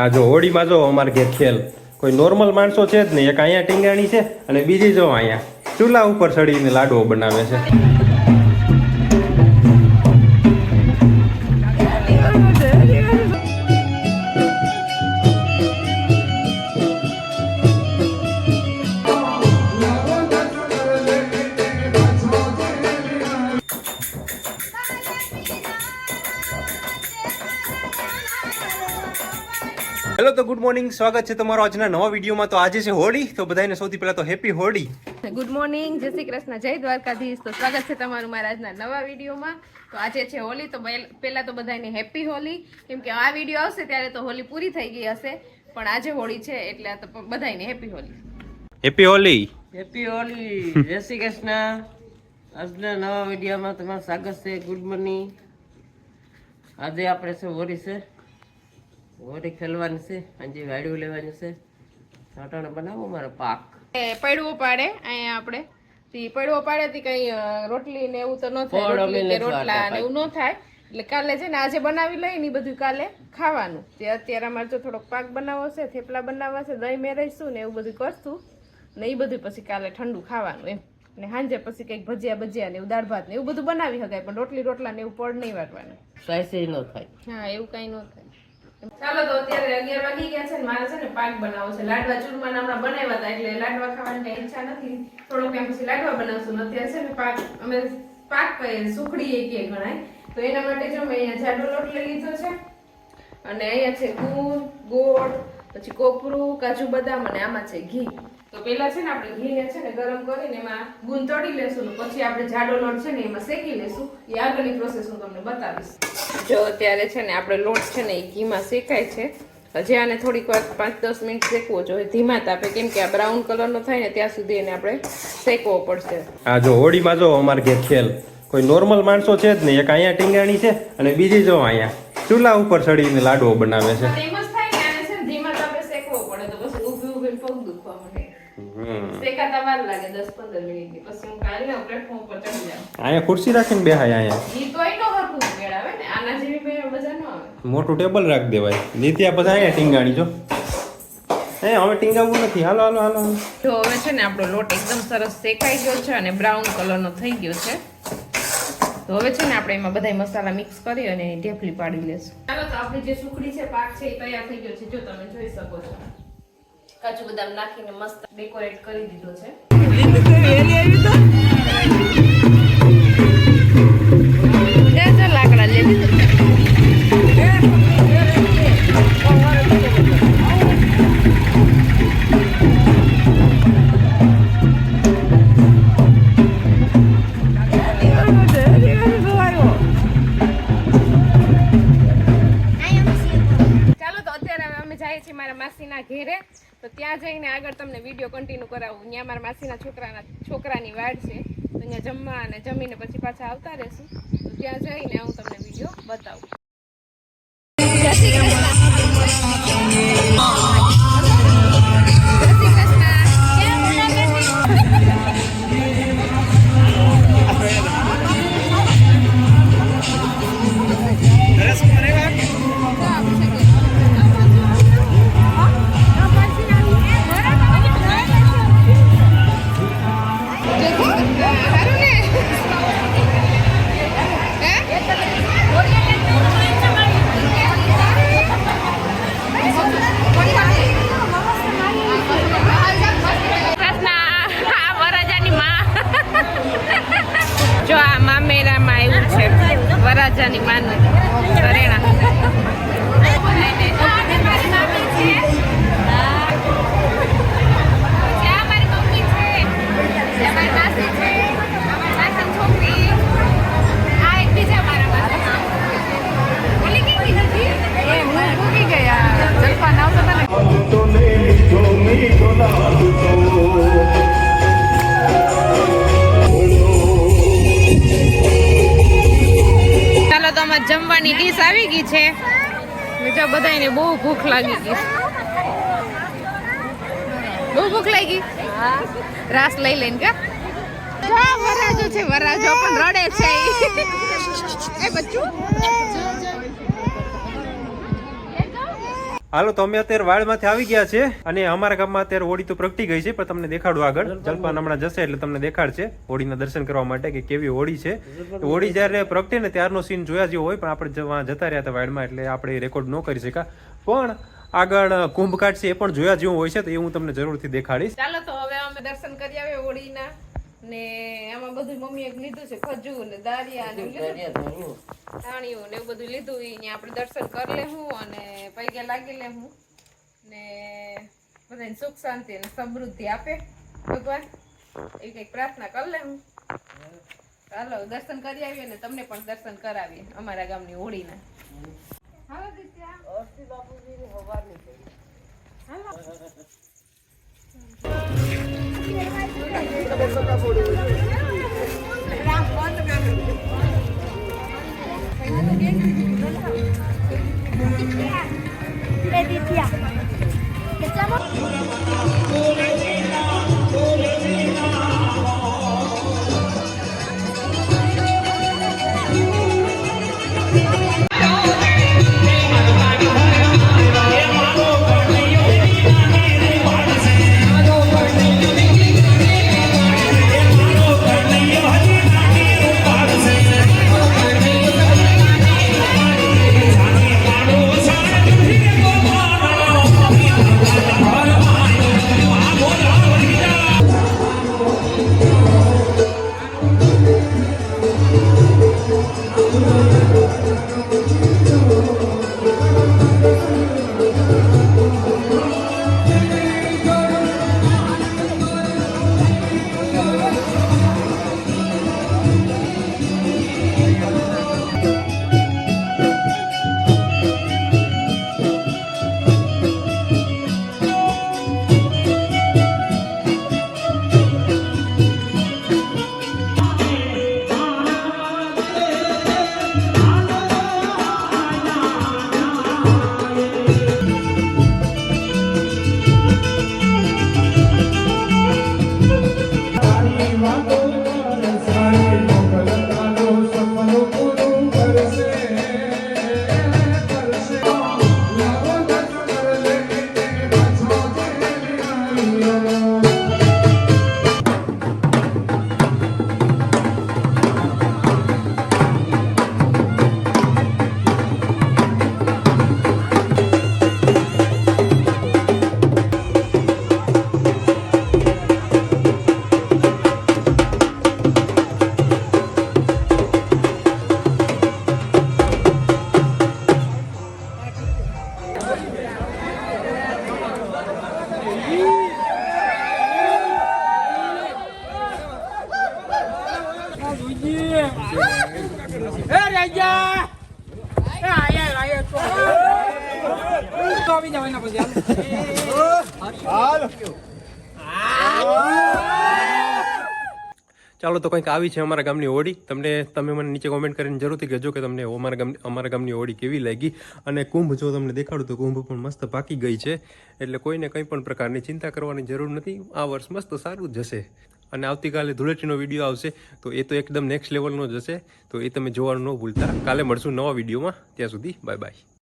આ જો હોળીમાં જો અમારે ઘેર ખેલ. કોઈ નોર્મલ માણસો છે જ નહીં. એક અહીંયા ટીંગાણી છે અને બીજી જો અહીંયા. ચૂલા ઉપર ચડીને લાડવો બનાવે છે. મોર્નિંગ સ્વાગત છે તમારો આજના નવા વિડીયોમાં. તો આજે છે હોળી તો બધાને સૌથી પહેલા તો હેપી હોળી. ગુડ મોર્નિંગ જય શ્રી કૃષ્ણ જય દ્વારકાધીશ. તો સ્વાગત છે તમારું મારા આજના નવા વિડીયોમાં. તો આજે છે હોલી તો પહેલ- પહેલા તો બધાને હેપી હોલી કેમ કે આ વીડિયો આવશે ત્યારે તો હોળી પૂરી થઈ ગઈ હશે. પણ આજે હોળી છે એટલે આ તો બધાને happy Holi happy Holi. Happy Holi જય શ્રી કૃષ્ણ. આજના નવા વિડીયોમાં તમારું સ્વાગત છે. Good morning. આજે આપણે છે હોળી છે. હોળી ખેલવાનું છે આજે વાડ્યું લેવાનું છે. સાટાણે બનાવો મારો પાક. પડવો પાડે અહીંયા આપણે. તી પડવો પાડે તી કઈ રોટલી ને એવું તો ન થાય. રોટલી ને એવું ન થાય. એટલે કાલે છે ને આજે બનાવી લઈ ને બધું કાલે ખાવાનું. તે અત્યારે અમારે તો થોડોક પાક બનાવવો છે થેપલા બનાવવા છે દહીં મેળવીશું ને એવું બધું કરશું. ને એ બધું પછી કાલે ઠંડુ ખાવાનું એમ. ને સાંજે પછી કંઈક ભજીયા ભજીયા ને એવું દાળ ભાત ને એવું બધું બનાવી શકાય પણ રોટલી રોટલા ને એવું પડ નહીં વાટવાનું. સ્પાઈસી ન થાય. હા એવું કઈ ન થાય. ચાલો તો અત્યારે અગિયાર વાગી ગયા છે મારે છે ને પાક બનાવવો છે. લાડવા ચૂરમા હમણાં બનાવ્યા હતા એટલે લાડવા ખાવાની કઈ ઈચ્છા નથી. થોડોક ટાઈમ પછી લાડવા બનાવશું. અત્યારે છે ને પાક, અમે પાક કહીએ, સુખડીએ કે ગણાય તો એના માટે જો મેં અહીંયા જાડો લોટ લઈ લીધો છે. અને અહીંયા છે ગુળ ગોળ, પછી કોપરું, કાજુ બદામ અને આમાં છે ઘી. પેલા છે ને આપણે ઘીને છે ને ગરમ કરીને એમાં ગુણ તળી લેશું ને પછી આપણે જાડો લોટ છે ને એમાં શેકી લેશું. એ આગળની પ્રોસેસ હું તમને બતાવીશ. જો અત્યારે છે ને આપણે લોટ છે ને એ ઘીમાં શેકાય છે. હજી આને થોડીક વાર પાંચ દસ મિનિટ શેકવો જોઈએ. ધીમા તાપે કેમ કે આ બ્રાઉન કલરનો થાય ને ત્યાં સુધી એને આપણે શેકવો પડશે. આ જો હોળીમાં જો અમારે ઘેર ખેલ. કોઈ નોર્મલ માણસો છે જ નહીં. એક અહીંયા ટીંગાણી છે અને બીજી જો અહીંયા. ચૂલા ઉપર ચડીને લાડવો બનાવે છે. લાગે દસ પંદર મિનિટની. પછી હું કાલે પ્લેટફોર્મ પર ચડી જાઉં. અહીંયા ખુરશી રાખીને બેહાય અહીંયા. ઈ તોય નો હરખું મેળાવે ને. આના જેવી બે મજા ન આવે. મોટું ટેબલ રાખી દેવાય. નીત્યા પછી અહીંયા ટીંગાણી જો. એ હવે ટીંગાવવું નથી. હાલો હાલો હાલો. જો હવે છે ને આપણો લોટ એકદમ સરસ શેકાઈ ગયો છે અને બ્રાઉન કલરનો થઈ ગયો છે. તો હવે છે ને આપણે એમાં બધા મસાલા મિક્સ કરી અને ઢેફલી પાડી લેશું. ચાલો તો આપણી જે સુખડી છે પાક છે એ તૈયાર થઈ ગયો છે. જો તમે જોઈ શકો છો. કાજુ બદામ નાખીને મસ્ત ડેકોરેટ કરી દીધો છે. David. ત્યાં જઈને આગળ તમને વીડિયો કન્ટિન્યુ કરાવું. ત્યાં મારા માસીના છોકરાના છોકરાની વાડ છે. તો ત્યાં જમવા અને જમીને પછી પાછા આવતા રહેશું. તો ત્યાં જઈને હું તમને વીડિયો બતાવું. ಮಿಕ್ಸ್ ಅನಿಮಲ್ ಸರಿನಾ અમારે જમવાની ડીશ આવી ગઈ છે. બીજા બધાને બહુ ભૂખ લાગી ગઈ. બહુ ભૂખ લાગી? રાસ લઈ લઈને કે? જો આ વરાજો છે, વરાજો. પણ રડે છે એ બચ્ચું? હાલો તો અમે અત્યારે વાળમાંથી આવી ગયા છે અને અમારા ગામમાં અત્યારે હોળી તો પ્રગટી ગઈ છે પણ તમને દેખાડું આગળ. જલપાન હમણાં જશે એટલે તમને દેખાડશે હોળીના દર્શન કરવા માટે કે કેવી હોળી છે. હોળી જ્યારે પ્રગટે ને ત્યારનો સીન જોયા જેવો હોય પણ આપણે જતા રહ્યા હતા વાડમાં એટલે આપણે રેકોર્ડ ન કરી શકા પણ આગળ કુંભ કાઢશે છે એ પણ જોયા જેવું હોય છે તો એ હું તમને જરૂરથી દેખાડીશ. ચાલો તો હવે અમે દર્શન કરી આવે હોળીના. ને આમાં બધું મમ્મીએ લીધું છે ખજૂર ને દારિયા ને એવું ને એવું. બધું લીધું અહીંયા આપણે દર્શન કરી લેવું અને પૈકે લાગી લેવું ને બધાને સુખ શાંતિ અને સમૃદ્ધિ આપે ભગવાન. એ કંઈક પ્રાર્થના કરી લેવું ચાલો દર્શન કરી આવીએ ને તમને પણ દર્શન કરાવીએ અમારા ગામની હોળીના. હાલો દિત્યા. Let ચાલો તો કંઈક આવી છે અમારા ગામની હોળી તમને તમે મને નીચે કોમેન્ટ કરીને જરૂરથી કહેજો કે તમને અમારા ગામ અમારા ગામની હોળી કેવી લાગી. અને કુંભ જો તમને દેખાડું તો કુંભ પણ મસ્ત પાકી ગઈ છે. એટલે કોઈને કંઈ પણ પ્રકારની ચિંતા કરવાની જરૂર નથી. આ વર્ષ મસ્ત સારું જ જશે અને આવતીકાલે ધૂળેટીનો વીડિયો આવશે તો એ તો એકદમ નેક્સ્ટ લેવલનો જ હશે. તો એ તમે જોવાનું ન ભૂલતા. કાલે મળશું નવા વિડીયોમાં ત્યાં સુધી બાય બાય